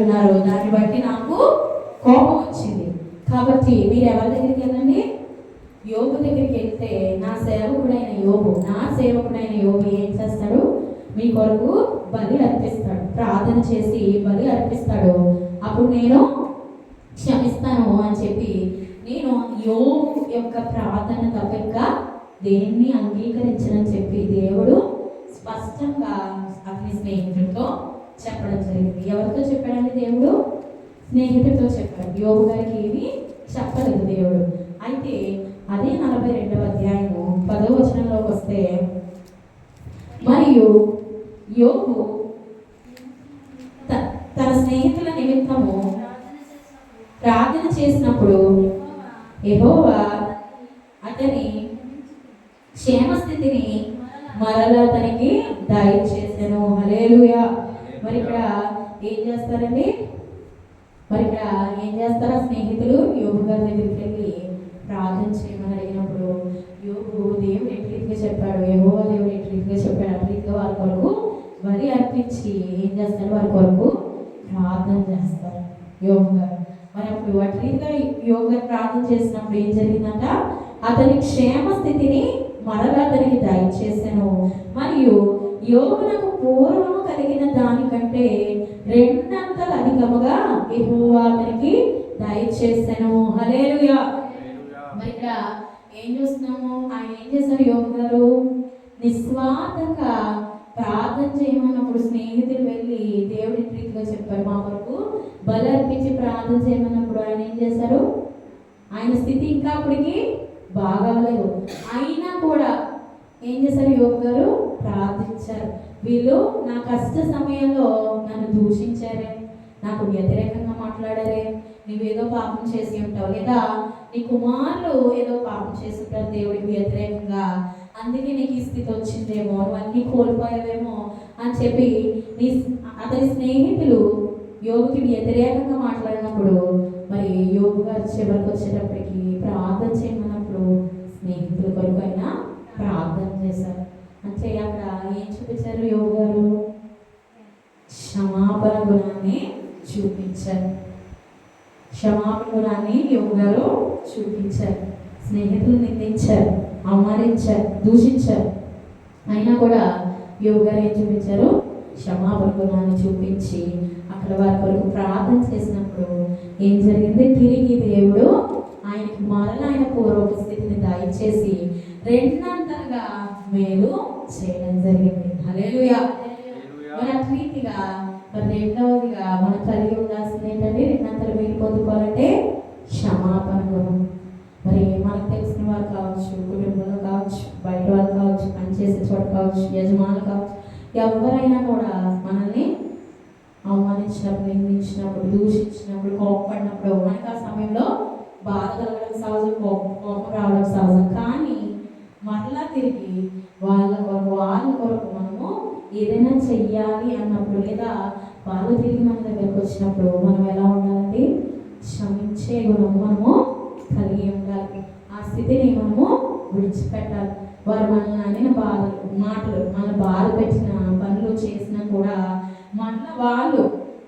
ఉన్నారు. దాన్ని బట్టి నాకు కోపం వచ్చింది. కాబట్టి మీరు ఎవరి దగ్గరికి వెళ్ళండి? యోగు దగ్గరికి వెళ్తే నా సేవకుడైన యోగు నా సేవకుడైన యోగు ఏం చేస్తాడు? మీ కొరకు బలి అర్పిస్తాడు. ప్రార్థన చేసి బలి అర్పిస్తాడు. అప్పుడు నేను క్షమిస్తాను అని చెప్పి నేను యోగు యొక్క ప్రార్థన తప్ప ఇంకా దేన్ని అంగీకరించనని చెప్పి దేవుడు స్పష్టంగా అతని స్నేహితుడితో చెప్పడం జరిగింది. ఎవరితో చెప్పాడండి దేవుడు? స్నేహితుడితో చెప్పాడు. యోగు గారికి ఏమి చెప్పలేదు దేవుడు. అయితే అదే నలభై రెండవ అధ్యాయము పదవ వచనంలోకి వస్తే మరియు యోగు త- తన స్నేహితుల నిమిత్తము ప్రార్థన చేసినప్పుడు ఎహోవా అతని క్షేమస్థితిని మరలా అతనికి దయచేసాను. హలేలుయా మరి ఇక్కడ ఏం చేస్తారండి? మరి ఇక్కడ ఏం చేస్తారా స్నేహితులు? యోగు గారి దగ్గరికి వెళ్ళి ప్రార్థన చేయమని అడిగినప్పుడు యోగు దేవుడు ఎట్లీగా చెప్పాడు? యెహోవా దేవుడు ఎట్లీగా చెప్పాడు? అట్లీగా వారి కొరకు బలి అర్పించి ఏం చేస్తారు? వారి కొరకు ప్రార్థన చేస్తారు యోగు గారు. మరి అప్పుడు అట్లీగా యోగ గారు ప్రార్థన చేసినప్పుడు ఏం జరిగిందంట? అతని క్షేమ స్థితిని మరలా అతనికి దయచేసాను మరియు యోగునకు పూర్వము కలిగిన దానికంటే రెండంతలు అధికముగా యెహోవా అతనికి దయచేసాను. హల్లెలూయా. మరి ఇక్కడ ఏం చూస్తున్నాము? ఆయన ఏం చేశారు యోగ గారు? నిస్వార్థంగా ప్రార్థన చేయమన్నప్పుడు స్నేహితులు వెళ్ళి దేవుడి రీతిగా చెప్పారు మా వరకు బలి అర్పించి ప్రార్థన చేయమన్నప్పుడు ఆయన ఏం చేశారు? ఆయన స్థితి ఇంకా అప్పటికి బాగాలేదు. అయినా కూడా ఏం చేశారు? యోగ గారు? ప్రార్థించారు. వీళ్ళు నా కష్ట సమయంలో నన్ను దూషించారే. నాకు వ్యతిరేకంగా మాట్లాడారే. నువ్వేదో పాపం చేసి ఉంటావు. లేదా నీ కుమారులు ఏదో పాపం చేసి ఉంటారు. దేవుడికి వ్యతిరేకంగా. అందుకే నీకు ఈ స్థితి వచ్చిందేమో. నువ్వు కోల్పోయావేమో అని చెప్పి నీ అతని స్నేహితులు యోగుకి వ్యతిరేకంగా మాట్లాడినప్పుడు మరి యోగు గారు చివరికి వచ్చేటప్పటికి ప్రార్థన చేయమన్నప్పుడు స్నేహితుల కొరకు అయినా ప్రార్థన చేశారు. అంటే అక్కడ ఏం చూపించారు యోగు గారు? క్షమాపణ గుణాన్ని చూపించారు. క్షమాపణ గుణాన్ని యోగు గారు చూపించారు. స్నేహితులు నిందించారు అవమానించారు దూషించారు. అయినా కూడా యోగు గారు ఏం చూపించారు? క్షమాపణ గుణాన్ని చూపించి అక్కడ వారి కొరకు ప్రార్థన చేసినప్పుడు ఏం జరిగింది? తిరిగి దేవుడు ఆయనకి మరల ఆయన పూర్వక స్థితిని దయచేసి రెండంతలుగా మేలు చేయడం జరిగింది. హల్లెలూయా. మరి అట్రీతిగా మరి రెండవదిగా మనం కలిగి ఉండాల్సింది ఏంటంటే రెండంతలు మీరు పొందుకోవాలంటే క్షమాపణ గుణం. మరి మనకు తెలిసిన వారు కావచ్చు కుటుంబంలో కావచ్చు బయట వాళ్ళు కావచ్చు పనిచేసే చోట కావచ్చు యజమానులు కావచ్చు ఎవరైనా కూడా మనల్ని అవమానించినప్పుడు నిందించినప్పుడు దూషించినప్పుడు కోపపడినప్పుడు మనకి ఆ సమయంలో బాధ కలగడం సహజం కోపం కోపం రావడం సహజం. కానీ మరలా తిరిగి వాళ్ళ కొరకు వాళ్ళ కొరకు మనము ఏదైనా చెయ్యాలి అన్నప్పుడు లేదా వాళ్ళు తిరిగి మన దగ్గరకు వచ్చినప్పుడు మనం ఎలా ఉండాలండి? క్షమించే గుణం మనము కలిగి ఉండాలి. ఆ స్థితిని మనము విడిచిపెట్టాలి. వారు మనల్ని అనిన బాధలు మాటలు మన బాధ పెట్టిన పనులు చేసినా కూడా మళ్ళీ వాళ్ళు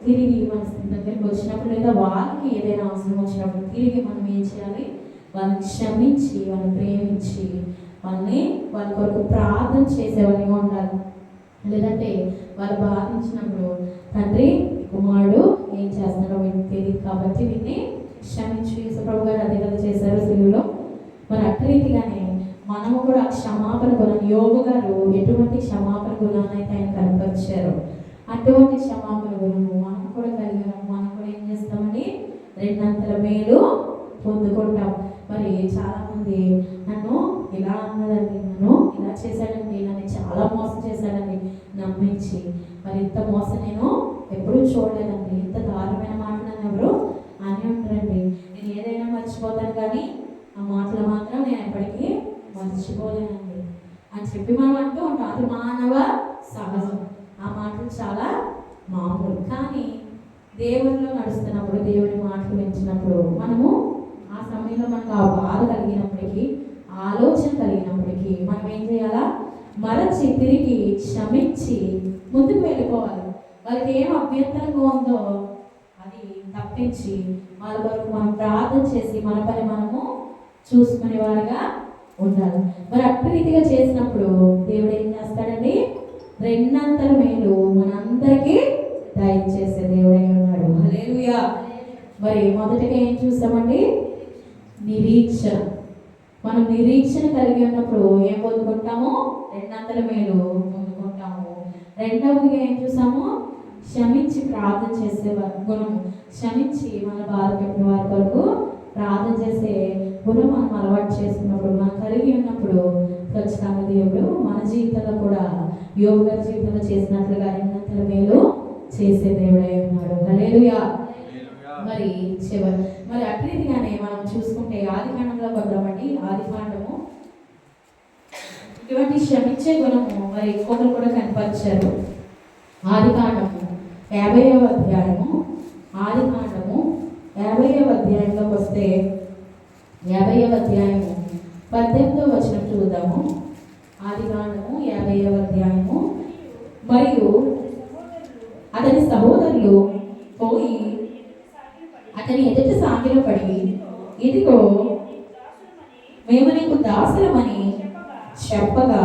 తిరిగి మన దగ్గరికి వచ్చినప్పుడు లేదా వాళ్ళకి ఏదైనా అవసరం వచ్చినప్పుడు తిరిగి మనం ఏం చేయాలి? వాళ్ళని క్షమించి వాళ్ళని ప్రేమించి వాళ్ళని వాళ్ళ కొరకు ప్రార్థన చేసేవాళ్ళగా ఉండాలి. లేదంటే వాళ్ళు బాధించినప్పుడు తండ్రి కుమారుడు ఏం చేస్తున్నాడో మీకు తెలియదు కాబట్టి వీటిని క్షమించు. యేసుప్రభు గారు అదే కదా చేశారు సిలువలో. మరి అట్రీతిగానే మనము కూడా క్షమాపణ గుణం యోగు గారు ఎటువంటి క్షమాపణ గుణాన్ని అయితే ఆయన కనుకొచ్చారు అటువంటి క్షమాపణ గుణము మనం కూడా కలిగిన మనం కూడా ఏం చేస్తామని రెండంతల మేలు పొందుకుంటాం. మరి చాలామంది నన్ను ఇలా అన్నదండి నన్ను? ఇలా చేశాడండి? నన్ను చాలా మోసం చేశాడండి. నమ్మించి. మరి ఇంత మోసం నేను ఎప్పుడూ చూడలేదండి. ఇంత దారుణమైన మాట నన్ను ఎవరు అని ఉంటారండి నేను ఏదైనా మర్చిపోతాను కానీ ఆ మాటలు మాత్రం నేను ఎప్పటికీ మర్చిపోలేనండి. అని చెప్పి మనం అంటూ ఉంటాం. అది మానవ సహజం. ఆ మాటలు చాలా మామూలు. కానీ దేవుడిలో నడుస్తున్నప్పుడు దేవుడి మాటలు పెంచినప్పుడు మనము ఆ సమయంలో మనకు ఆ బాధ కలిగిన ఆలోచన కలిగినప్పటికీ మనం ఏం చేయాలా? మరచి తిరిగి క్షమించి ముందుకు వెళ్ళిపోవాలి. వాళ్ళకి ఏం అభ్యంతరంగా ఉందో అది తప్పించి వాళ్ళ వరకు మనం ప్రార్థన చేసి మన పని మనము చూసుకునే వారుగా ఉండాలి. మరి అప్రీతిగా చేసినప్పుడు దేవుడు ఏం చేస్తాడండి? రెండంతల మేలు మనందరికీ దయచేసే దేవుడై ఉన్నాడు. హల్లెలూయా. మరి మొదటగా ఏం చూసామండి? నిరీక్షణ. మనం నిరీక్షణ కలిగి ఉన్నప్పుడు ఏం పొందుకుంటాము? రెండంతల మేలు పొందుకుంటాము. రెండవదిగా ఏం చూసాము? క్షమించి ప్రార్థన చేసే గుణం. క్షమించి మన బాధపెట్టిన వారి కొరకు ప్రార్థన చేసే గుణం మనం అలవాటు చేసుకున్నప్పుడు మనం కలిగి ఉన్నప్పుడు ఖచ్చితంగా దేవుడు మన జీవితంలో కూడా యోగ జీవితంలో చేసినట్లుగా రెండంతల మేలు చేసే దేవుడై ఉన్నాడు. హల్లెలూయా. మరి చివరి మరి అట్రీతిగానే మనం చూసుకుంటే ఆది కాండంలో కొద్దామండి ఆది కాండము ఇటువంటి క్షమించే గుణము. మరి ఇంకొకరు కూడా కనపరిచారు. ఆది కాండము యాభైవ అధ్యాయము. ఆది కాండము యాభైవ అధ్యాయంలోకి వస్తే యాభైవ అధ్యాయము పద్దెనిమిదో వచనం చూద్దాము. ఆది కాండము యాభైవ అధ్యాయము. మరియు అతని సహోదరులు పోయి ఇదిగో మేము నీకు దాసులమని చెప్పగా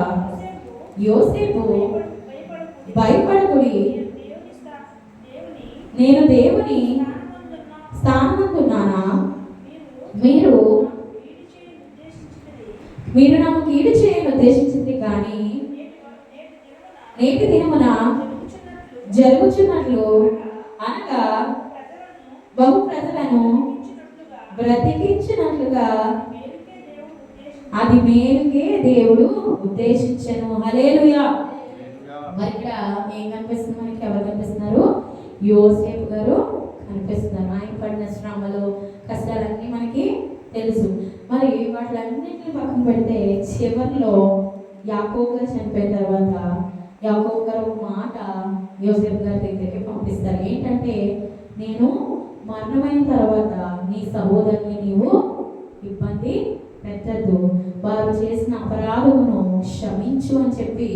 యోసేపు భయపడకుడి. నేను దేవుని స్థానమందున్నానా? మీరు మీరు నాకు కీడు చేయని ఉద్దేశించింది కానీ నేటి దినమున జరుగుచున్నట్లు అనగా బహు ప్రజలను బ్రతికించినట్లుగా. అది మేలుకే దేవుడు ఉద్దేశించను. హలేలుయా మరి ఇక్కడ ఏం కనిపిస్తుంది? మనకి ఎవరు కనిపిస్తున్నారు? యోసేపు గారు కనిపిస్తున్నారు. ఆయన పడిన శ్రమలు కష్టాలన్నీ మనకి తెలుసు. మరి వాటిలన్నింటిని పక్కన పెడితే చివరిలో యాకోబు గారు చనిపోయిన తర్వాత యాకోబు గారు ఒక మాట యోసేపు గారి దగ్గరికి పంపిస్తారు. ఏంటంటే నేను మరణమైన తర్వాత నీ సహోదరుని నీవు ఇబ్బంది పెట్టద్దు. వారు చేసిన అపరాధమును క్షమించు అని చెప్పి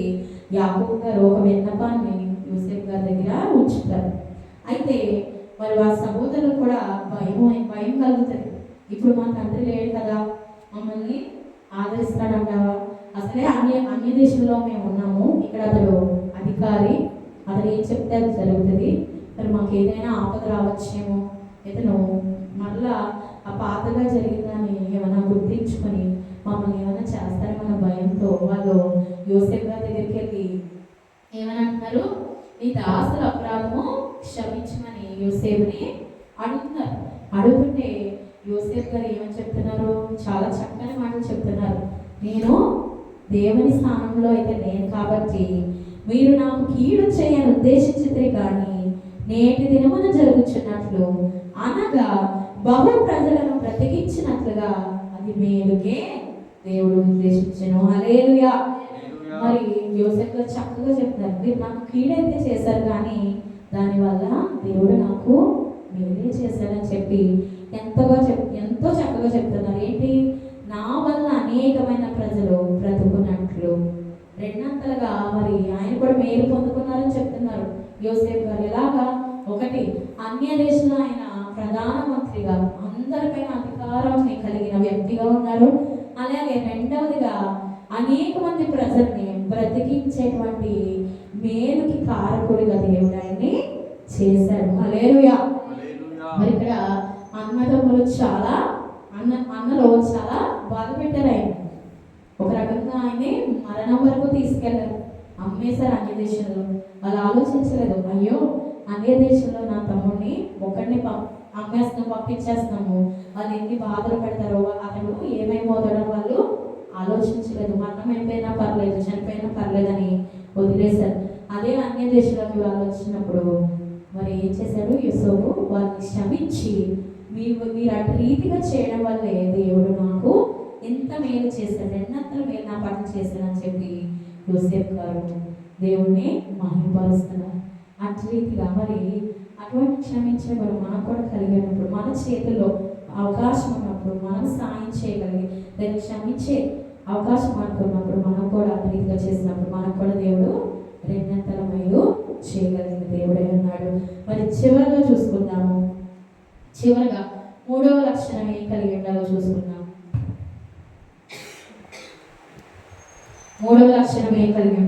యాకూబ్ గారు ఒక విన్నపాన్ని యూసెఫ్ గారి దగ్గర ఉంచుతారు. అయితే మరి వారి సహోదరులు కూడా భయం భయం కలుగుతుంది ఇప్పుడు మా తండ్రి లేడు కదా మమ్మల్ని ఆదరిస్తాడంటావా? అసలే అన్య అన్య దేశంలో మేము ఉన్నాము. ఇక్కడ అతడు అధికారి అతను ఏం చెప్తే అది జరుగుతుంది. మరి మాకు ఏదైనా ఆపద రావచ్చేమో? ఇతను మరలా ఆ పాతగా జరిగిందని ఏమైనా గుర్తించుకొని మమ్మల్ని ఏమైనా చేస్తారేమన్న భయంతో వాళ్ళు యోసేఫ్ గారి దగ్గరికి వెళ్ళి ఏమని అంటున్నారు? నీ దాసుల అపరాధము క్షమించమని యోసేపుని అడుగుతున్నారు. అడుగుతుంటే యోసేఫ్ గారు ఏమని చెప్తున్నారు? చాలా చక్కని మాటలు చెప్తున్నారు. నేను దేవుని స్థానంలో అయితే నేను కాబట్టి మీరు నాకు కీడు చేయని ఉద్దేశించితే కానీ నేటి దినమున జరుగుచున్నట్లు అనగా బహు ప్రజలను బ్రతికించినట్లుగా అది మేలుకే దేవుడు ఉద్దేశించను హల్లెలూయా. మరి యోసెఫ్ గారు చక్కగా చెప్తున్నారు మీరు నాకు కీడైతే చేశారు కానీ దానివల్ల దేవుడు నాకు మేలే చేశాడని చెప్పి ఎంతగా చెప్ ఎంతో చక్కగా చెప్తున్నారు. ఏంటి? నా వల్ల అనేకమైన ప్రజలు బ్రతుకున్నట్లు. రెండంతలుగా మరి ఆయన కూడా మేలు పొందుకున్నారని చెప్తున్నారు. యోసేఫ్ గారు ఎలాగా? ఒకటి అన్య దేశంలో ఆయన ప్రధానమంత్రిగా అందరిపైన అధికారం కలిగిన వ్యక్తిగా ఉన్నారు. అలాగే రెండవదిగా అనేక మంది ప్రజల్ని బ్రతికించేటువంటి మేలుకి కారకుడిగా దేవుడు ఆయన్ని చేశాడు హల్లెలూయా. మరి ఇక్కడ అన్నదమ్ములు చాలా అన్న అన్నలో చాలా బాధ పెట్టారు ఆయన. ఒక రకంగా ఆయన్ని మరణం వరకు తీసుకెళ్ళారు. అమ్మేశారు అన్య దేశంలో వాళ్ళు ఆలోచించలేదు అయ్యో అదే దేశంలో నా తమ్ముడిని ఒకరిని పం- అమ్మేస్తున్నాం పంపించేస్తున్నాము. వాళ్ళు ఎన్ని బాధలు పెడతారో అతను ఏమైపోతాడో వాళ్ళు ఆలోచించలేదు. మరణం అయిపోయినా పర్లేదు చనిపోయినా పర్లేదని వదిలేశారు. అదే అన్య దేశంలోకి వాళ్ళు వచ్చినప్పుడు మరి ఏం చేశారు? యూసోపు వాళ్ళని క్షమించి మీరు మీరు అటు రీతిగా చేయడం వల్లే దేవుడు నాకు ఎంత మేలు చేశాడు రెండంతలు మేలు నా పని చేశాడని చెప్పి యోసేఫ్ గారు దేవుణ్ణి మహిమపరుస్తున్నారు. అటు రీతిగా మరి అటువంటి క్షమించే వారు మనకు కూడా కలిగినప్పుడు మన చేతిలో అవకాశం ఉన్నప్పుడు మనం సాయం చేయగలిగి దాన్ని క్షమించే అవకాశం అనుకున్నప్పుడు మనం కూడా అభివృద్ధిగా చేసినప్పుడు మనకు కూడా దేవుడు రెండంతల మేలు చేయగలిగిన దేవుడే ఉన్నాడు. మరి చివరిగా చూసుకుందాము. చివరిగా మూడవ లక్షణం ఏం కలిగి ఉండాలో చూసుకుందాం. మూడవ లక్షణం ఏం కలిగి ఉండాలి